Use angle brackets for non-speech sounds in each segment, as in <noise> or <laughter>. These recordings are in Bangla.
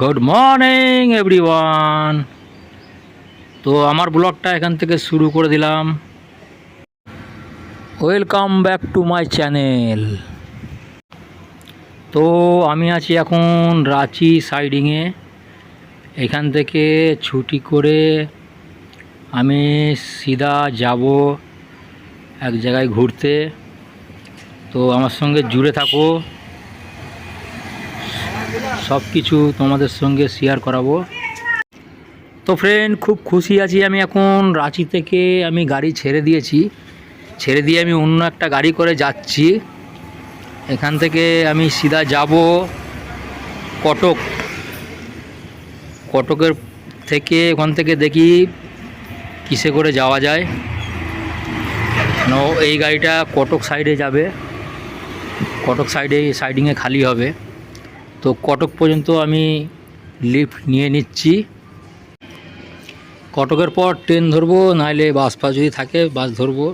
গুড মর্নিং এভরিওয়ান তো আমার ব্লগটা এখান থেকে শুরু করে দিলাম। Welcome back to my channel তো আমি আছি এখন রাঁচি সাইডিংয়ে এখান থেকে ছুটি করে আমি সিধা যাব এক জায়গায় ঘুরতে। তো আমার সঙ্গে জুড়ে থাকো। সব কিছু তোমাদের সঙ্গে শেয়ার করাবো। তো ফ্রেন্ড খুব খুশি আছি আমি এখন রাঁচি থেকে আমি গাড়ি ছেড়ে দিয়েছি। ছেড়ে দিয়ে আমি অন্য একটা গাড়ি করে যাচ্ছি। এখান থেকে আমি সিধা যাব কটক। কটকের থেকে ওখান থেকে দেখি কিসে করে যাওয়া যায়। এই গাড়িটা কটক সাইডে যাবে। কটক সাইডে সাইডিংয়ে খালি হবে। তো কটক পর্যন্ত আমি লিফট নিয়ে নিচ্ছি। কটকের পর ট্রেন ধরবো, নাহলে বাস ফাস যদি থাকে বাস ধরবো।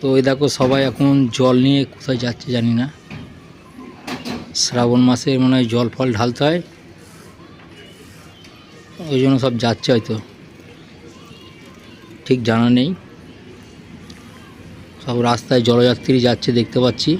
তো এই দেখো সবাই এখন জল নিয়ে কোথায় যাচ্ছে জানি না। শ্রাবণ মাসে মনে হয় জল ফল ঢালতে হয়। ওই জন্য সব যাচ্ছে হয়তো। ঠিক জানা নেই। সব রাস্তায় জলযাত্রী যাচ্ছে দেখতে পাচ্ছি।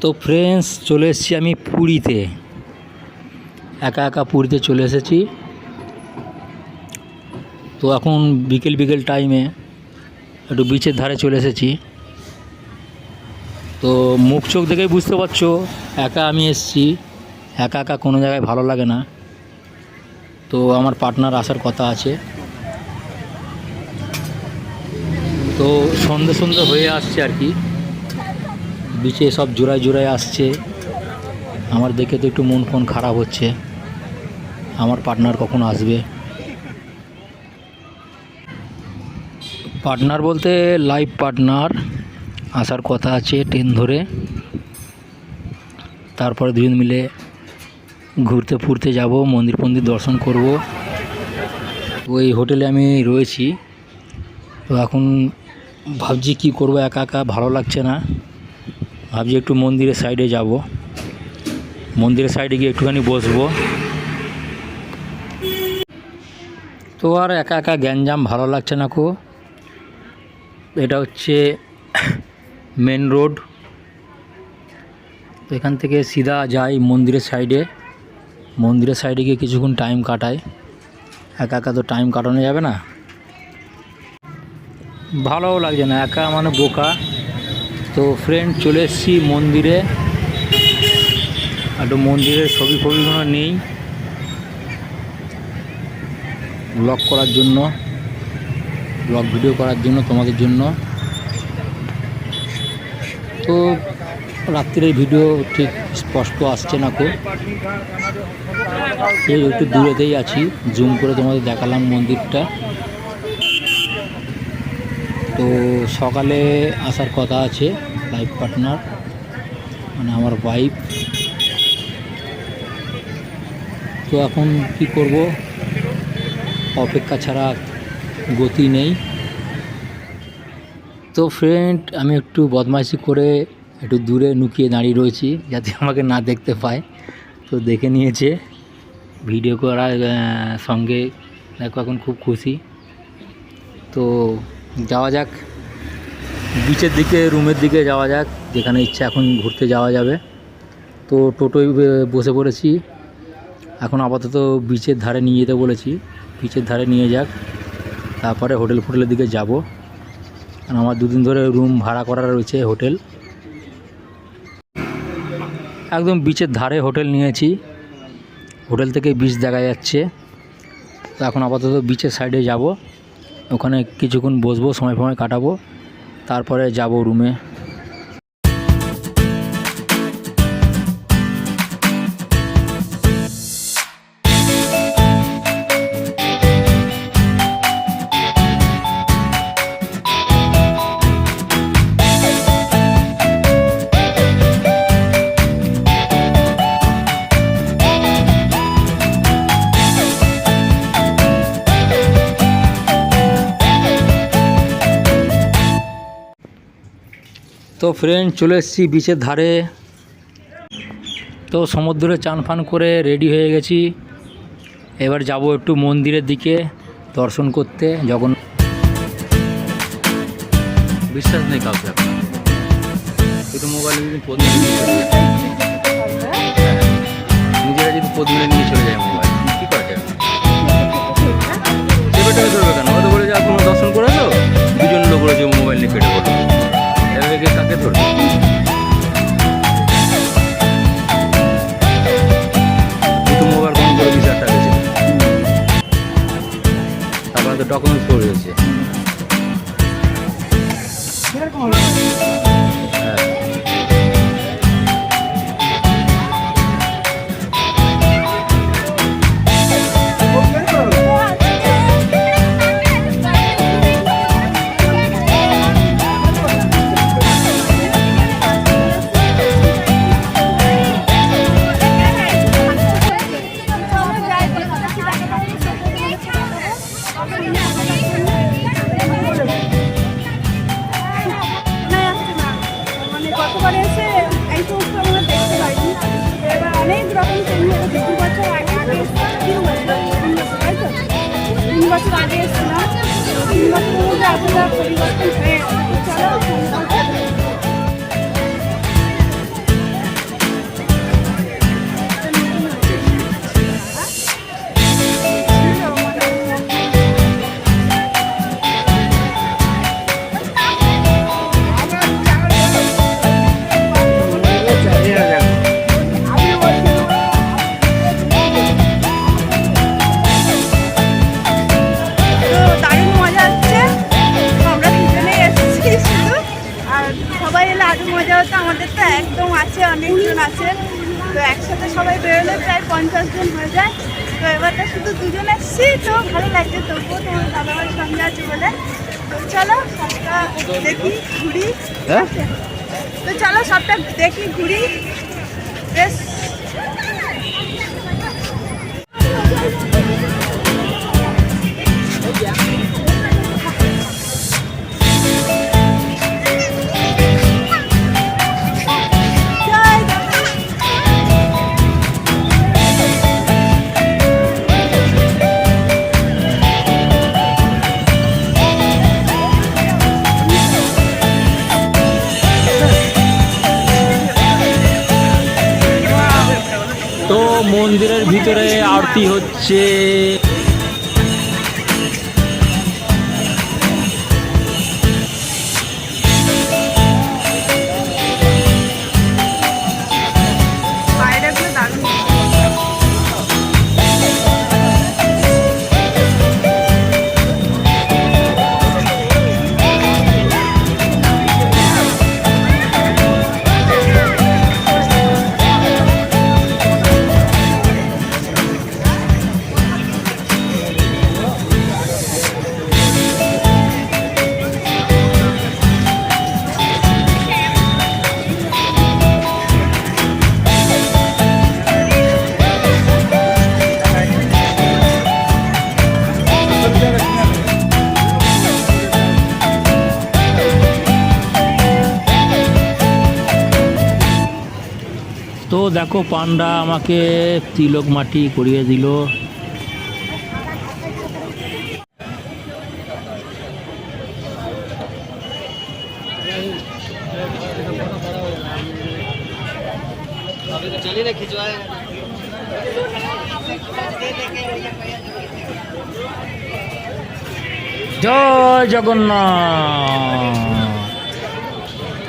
তো ফ্রেন্ডস চলে এসেছি আমি পুরীতে। একা একা পুরীতে চলে এসেছি। তো এখন বিকেল বিকেল টাইমে একটু বিচের ধারে চলে এসেছি। তো মুখ চোখ দেখেই বুঝতে পারছ, একা আমি এসেছি। একা একা কোনো জায়গায় ভালো লাগে না। তো আমার পার্টনার আসার কথা আছে। তো সন্ধে সন্ধে হয়ে আসছে আর কি। বিচে সব জোড়ায় জোড়ায় আসছে। আমার দেখে তো একটু মন ফোন খারাপ হচ্ছে। আমার পার্টনার কখন আসবে? পার্টনার বলতে লাইভ পার্টনার, আসার কথা আছে ট্রেন ধরে। তারপরে দুজন মিলে ঘুরতে ফুরতে যাব, মন্দির ফন্দির দর্শন করব। ওই হোটেলে আমি রয়েছি। তো এখন ভাবছি কী করব, একা একা ভালো লাগছে না। ভাবছি একটু মন্দিরের সাইডে যাব। মন্দিরের সাইডে গিয়ে একটুখানি বসবো। তো আর একা একা গ্যাঞ্জাম ভালো লাগছে না কো? এটা হচ্ছে <coughs> মেন রোড তো এখান থেকে সিধা যাই মন্দিরের সাইডে মন্দিরের সাইডে গিয়ে কিছুক্ষণ টাইম কাটাই। একা একা তো টাইম কাটানো যাবে না। ভালোও লাগছে না, একা মানে বোকা। তো ফ্রেন্ড চলে এসেছি মন্দিরে। একটু মন্দিরের ছবি ফবিগুলো নেই। ব্লগ করার জন্য ব্লগ ভিডিও করার জন্য, তোমাদের জন্য। তো রাত্রির ভিডিও ঠিক স্পষ্ট আসছে না খুব। একটু দূরেতেই আছি। জুম করে তোমাদের দেখালাম মন্দিরটা। তো সকালে আসার কথা আছে লাইফ পার্টনার মানে আমার ওয়াইফ তো এখন কি করব? অপেক্ষা ছাড়া গতি নেই। তো ফ্রেন্ড আমি একটু বদমাইশি করে একটু দূরে লুকিয়ে দাঁড়িয়ে রয়েছি, যাতে আমাকে না দেখতে পায়। তো দেখে নিয়েছে। ভিডিও করার সঙ্গে, দেখো এখন খুব খুশি। তো যাওয়া যাক। বিচের দিকে রুমের দিকে যাওয়া যাক, যেখানে ইচ্ছা এখন ঘুরতে যাওয়া যাবে। তো টোটোয় বসে পড়েছি। এখন আপাতত বিচের ধারে নিয়ে যেতে বলেছি। বিচের ধারে নিয়ে যাক। তারপরে হোটেল ফোটেলের দিকে যাব। কারণ আমার দুদিন ধরে রুম ভাড়া করা রয়েছে হোটেল। একদম বিচের ধারে হোটেল নিয়েছি। হোটেল থেকে বিচ দেখা যাচ্ছে। তো এখন আপাতত বিচের সাইডে যাব। ওখানে কিছুক্ষণ বসবো সময় সময় কাটাবো তারপরে যাব রুমে ফ্রেন্ড চলে এসেছি বিচের ধারে। তো সমুদ্রে চান ফান করে রেডি হয়ে গেছি। এবার যাব একটু মন্দিরের দিকে দর্শন করতে, যখন বিশ্বাস নেই কাউকে শুধু মোবাইলে যদি। নিজেরা যদি পদ্মিনী নিয়ে চলে যায় মোবাইল কী করা যাবে সেবাটাকে কেন বলে যে আপনার দর্শন করেছ? দুজন লোক রয়েছে মোবাইল নিয়ে কেটে পড়ল এভাবে কাকে ধরবে। মোবাইল কম করে বিশ হাজার টাকা তারপরে তো ডকুমেন্টস হ্যাঁ। Thank you. অনেকজন আছে। তো একসাথে সবাই বেরোলে প্রায় পঞ্চাশ জন হয়ে যায়। তো এবারটা শুধু দুজন আসছি তো ভালো লাগছে তবুও তোমার দাদাবার সঙ্গে আছে বলে। তো চলো সবটা দেখি ঘুরি। হ্যাঁ? তো চলো সবটা দেখি ঘুরি। বেশ। মন্দিরের ভিতরে আরতি হচ্ছে। দেখো পান্ডা আমাকে তিলক মাটি করিয়ে দিল। জয় জগন্নাথ।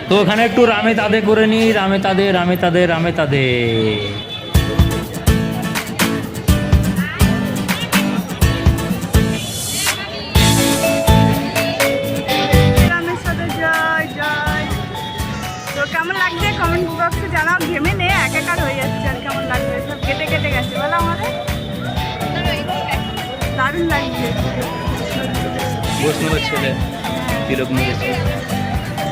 তো ওখানে একটু রামে তাদে করে নি রামে তাদে রামে তাদে রামে তাদে। রামের সাথে জয় জয়। তো কেমন লাগছে? কমেন্ট বক্সে জানাও ঘেমে নে একাকার হয়ে যাচ্ছে আর কেমন লাগছে? সব কেটে কেটে গেছে বলো আমাদের দারুণ লাগছে। বৈষ্ণবের ছেলে তিলক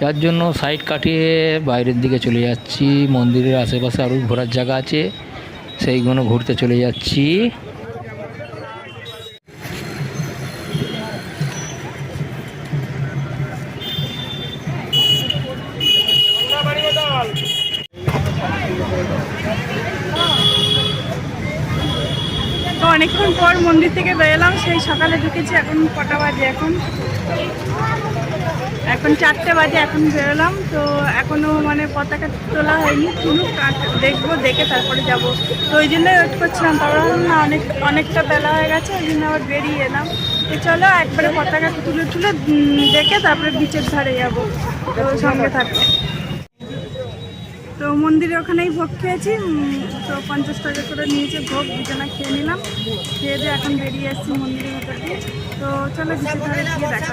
যার জন্য সাইড কাটিয়ে বাইরের দিকে চলে যাচ্ছি। মন্দিরের আশেপাশে আরও ঘোরার জায়গা আছে। সেইগুলো ঘুরতে চলে যাচ্ছি। অনেকক্ষণ পর মন্দির থেকে বেরোলাম। সেই সকালে ঢুকেছি, এখন কটা বাজে এখন? এখন চারটে বাজে, এখন বেরোলাম। তো এখনও মানে পতাকা তোলা হয়নি আর দেখব, দেখে তারপরে যাব। তো ওই জন্যই ওয়েট করছিলাম তারপর না, অনেক, অনেকটা বেলা হয়ে গেছে, ওই জন্য আবার বেরিয়ে এলাম। তো চলো, একবারে পতাকা তুলে তুলে দেখে তারপরে বিচের ধারে যাব। তো সঙ্গে থাকো। তো মন্দিরে ওখানেই ভোগ খেয়েছি তো পঞ্চাশ টাকা করে নিয়েছে ভোগ, দুজনা খেয়ে নিলাম। খেয়ে দিয়ে এখন বেরিয়ে এসেছি মন্দিরের ভেতর দিয়ে। তো চলো বিচের ধারে গিয়ে দেখা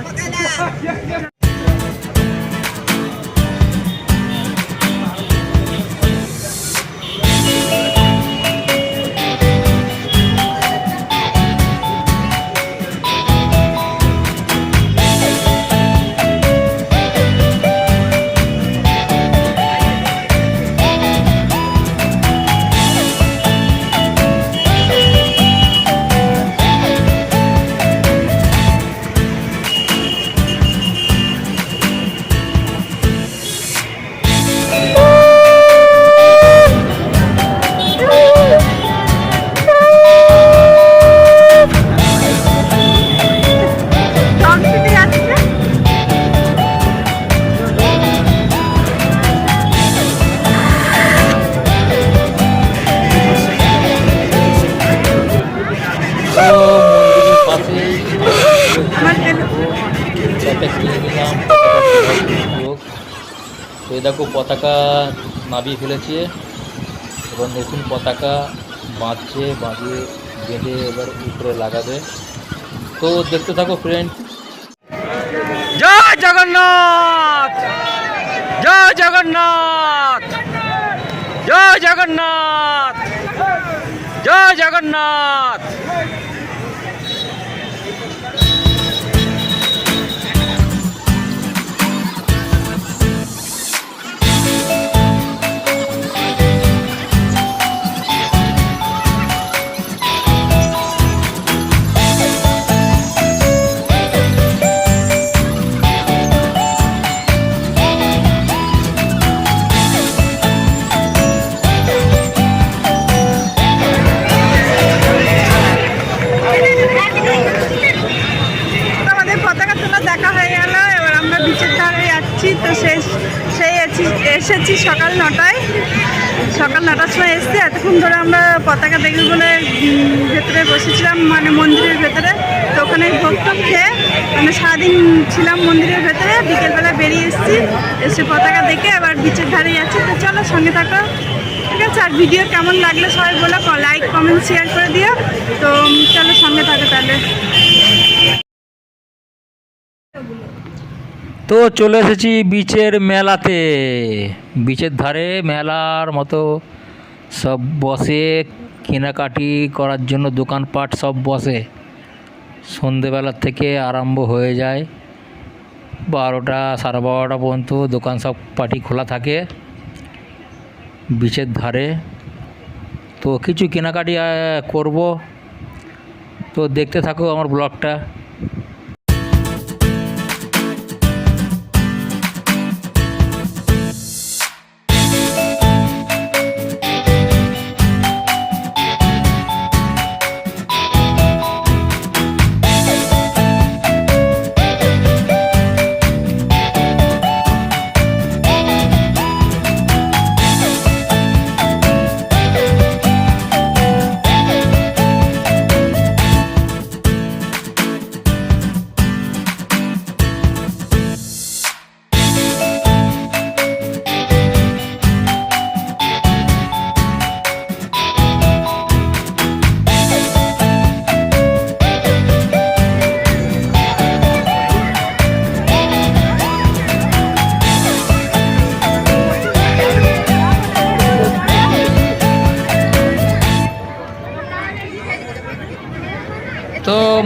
দেখো পতাকা নাবিয়ে ফেলেছে এবার নতুন পতাকা বাঁধছে, বাঁধিয়ে বেঁধে এবার উপরে লাগাবে। তো দেখতে থাকো ফ্রেন্ড জয় জগন্নাথ! জয় জগন্নাথ! জয় জগন্নাথ! জয় জগন্নাথ! এসেছি- সকাল নটায়। সকাল নটার সময় এসছি, এতক্ষণ ধরে আমরা পতাকা দেখব বলে ভেতরে বসেছিলাম মানে মন্দিরের ভেতরে। তো ওখানে ভোগ খেয়ে মানে সারাদিন ছিলাম মন্দিরের ভেতরে। বিকেলবেলা বেরিয়ে এসেছি, এসে পতাকা দেখে আবার বিচের ধারে যাচ্ছি তো চলো সঙ্গে থাকো। ঠিক আছে, আর ভিডিও কেমন লাগল সবাই বলো লাইক কমেন্ট শেয়ার করে দিও। তো চলো সঙ্গে থাকো তাহলে। তো চলে এসেছি বিচের মেলাতে। বিচের ধারে মেলার মতো সব বসে, কেনাকাটি করার জন্য দোকানপাট সব বসে। সন্ধেবেলার থেকে আরম্ভ হয়ে যায়। বারোটা সাড়ে বারোটা পর্যন্ত দোকান সব পাটি খোলা থাকে বিচের ধারে। তো কিছু কেনাকাটি করব। তো দেখতে থাকো আমার ব্লগটা।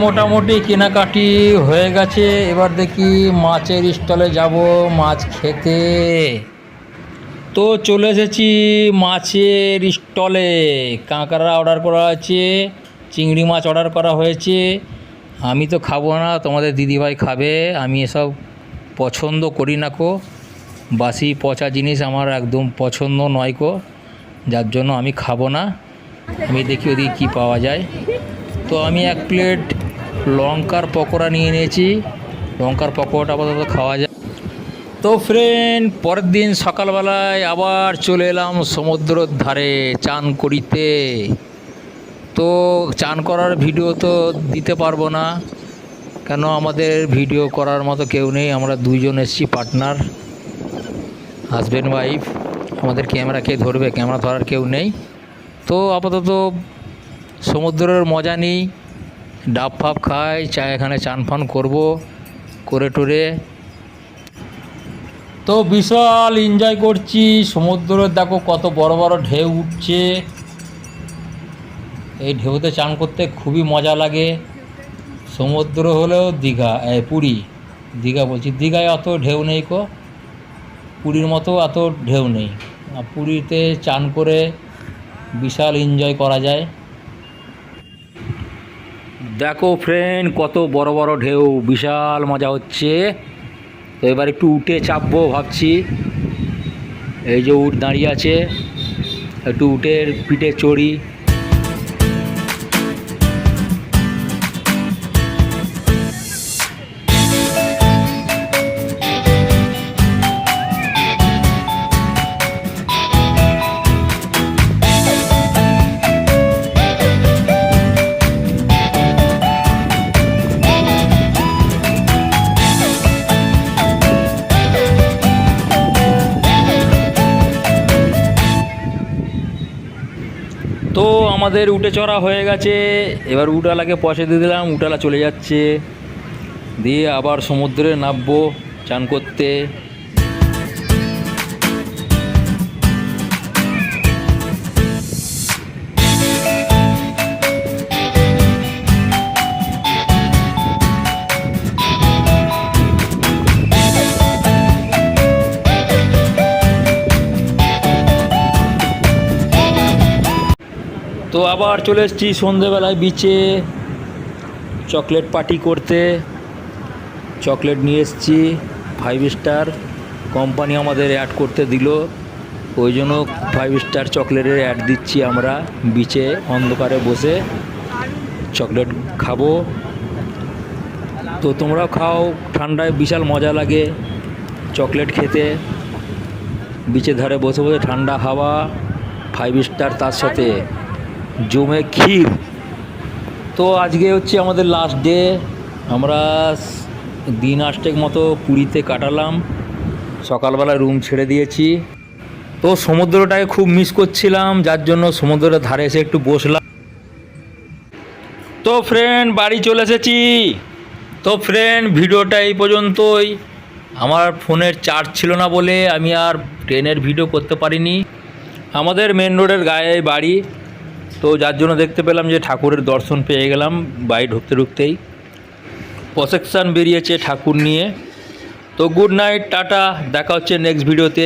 মোটামুটি কেনাকাটি হয়ে গেছে। এবার দেখি মাছের স্টলে যাব মাছ খেতে। তো চলে এসেছি মাছের স্টলে। কাঁকড়া অর্ডার করা আছে চিংড়ি মাছ অর্ডার করা হয়েছে। আমি তো খাব না, তোমাদের দিদিভাই খাবে। আমি এসব পছন্দ করি না কো। বাসি পচা জিনিস আমার একদম পছন্দ নয় কো। যার জন্য আমি খাব না। আমি দেখি ওদিকে কী পাওয়া যায়। তো আমি এক প্লেট লঙ্কার পকোড়া নিয়ে নিয়েছি। লঙ্কার পকোড়াটা আপাতত খাওয়া যায়। তো ফ্রেন্ড পরের দিন সকালবেলায় আবার চলে এলাম সমুদ্রর ধারে চান করিতে। তো চান করার ভিডিও তো দিতে পারব না। কেন আমাদের ভিডিও করার মতো কেউ নেই। আমরা দুইজন এসছি পার্টনার হাজব্যান্ড ওয়াইফ আমাদের ক্যামেরা কে ধরবে ক্যামেরা ধরার কেউ নেই। তো আপাতত সমুদ্রের মজা নিই, ডাব ফাব খাই, চা এখানে চান ফান করব, করে টরে। তো বিশাল এনজয় করছি, সমুদ্রের দেখো কত বড় বড় ঢেউ উঠছে। এই ঢেউতে চান করতে খুবই মজা লাগে। সমুদ্র হলেও দীঘা পুরী। দীঘা বলছি, দীঘায় অত ঢেউ নেই কো। পুরীর মতো এত ঢেউ নেই। পুরীতে চান করে বিশাল এনজয় করা যায়। দেখো ফ্রেন্ড কত বড় বড় ঢেউ, বিশাল মজা হচ্ছে। তো এবার একটু উঠে চাপবো ভাবছি। এই যে উঠ দাঁড়িয়ে আছে, একটু উঠে পিঠে চড়ি। আমাদের উঠে চড়া হয়ে গেছে। এবার উটালাকে পয়সা দিয়ে দিলাম, উটালা চলে যাচ্ছে। দিয়ে আবার সমুদ্রে নামবো, চান করতে। আবার চলে এসেছি সন্ধেবেলায় বিচে চকলেট পার্টি করতে। চকলেট নিয়ে এসেছি ফাইভ স্টার কোম্পানি আমাদের অ্যাড করতে দিল। ওই জন্য ফাইভ স্টার চকলেটের অ্যাড দিচ্ছি আমরা বিচে অন্ধকারে বসে। চকলেট খাব। তো তোমরাও খাও, ঠান্ডায় বিশাল মজা লাগে চকলেট খেতে। বিচের ধারে বসে বসে ঠান্ডা হাওয়া ফাইভ স্টার তার সাথে। জমে ক্ষীর। তো আজকে হচ্ছে আমাদের লাস্ট ডে আমরা দিন আষ্টেক মতো পুরীতে কাটালাম। সকালবেলা রুম ছেড়ে দিয়েছি। তো সমুদ্রটাকে খুব মিস করছিলাম, যার জন্য সমুদ্রের ধারে এসে একটু বসলাম। তো ফ্রেন্ড বাড়ি চলে এসেছি। তো ফ্রেন্ড ভিডিওটা এই পর্যন্তই। আমার ফোনের চার্জ ছিল না বলে আমি আর ট্রেনের ভিডিও করতে পারিনি। আমাদের মেন রোডের গায়ে বাড়ি। তো যার জন্য দেখতে পেলাম যে ঠাকুরের দর্শন পেয়ে গেলাম বাড়ি ঢুকতে ঢুকতেই। প্রসেকশান বেরিয়েছে ঠাকুর নিয়ে। তো গুড নাইট টাটা, দেখা হচ্ছে নেক্সট ভিডিওতে